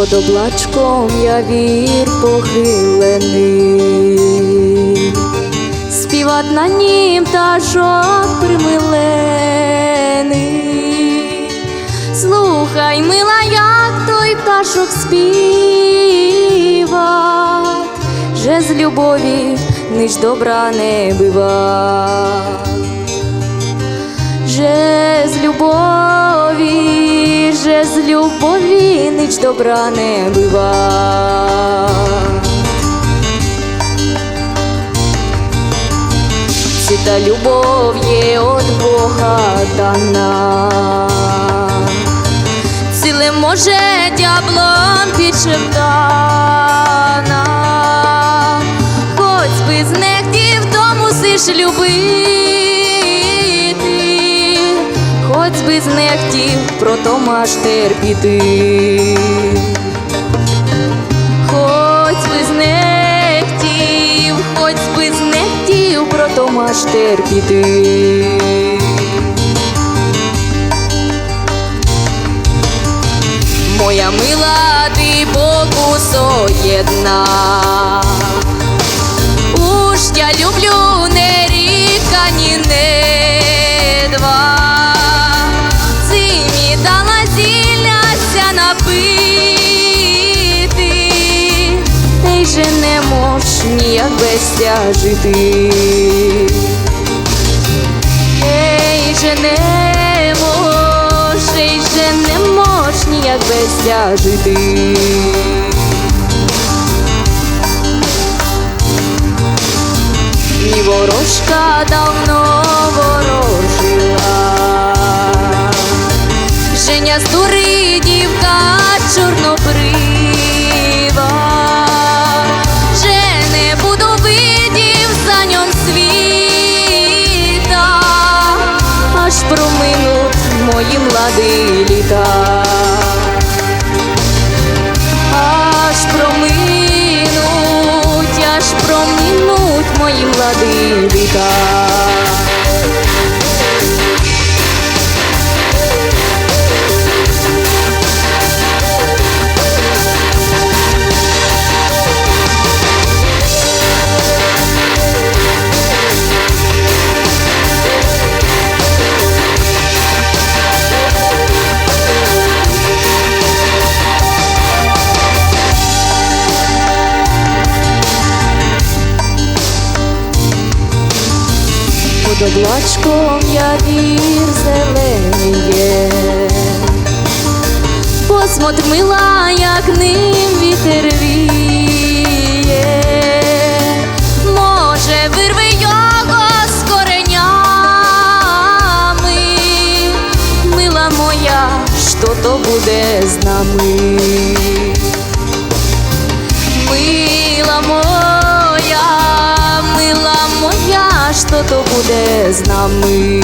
Под облачком я вір похилений, співать на нім пташок примилений. Слухай, мила, як той пташок співа, же з любові нич добра не бива. Же з любові, же з любові ніч добра не бива. Та любов є от Бога дана, ціле може дяблом підшептана, хоч би з нехтів, то мусиш любити, хоч би з нехтів, прото маш терпіти. Хоч би з нехтів, хоч би з нехтів, прото маш терпіти. Моя мила, ти Богу соєдна. Ніяк без жити. Ей же не мож, ей же не мож ніяк без жити. Ні ворожка давно ворожила, мої млади літа. Аж проминуть, аж проминуть мої млади літа. Под облачком я вір зеленіє, посмотр мила, як ним вітер віє, може вирви його з коренями, мила моя, що то буде з нами. Мила моя, з нами.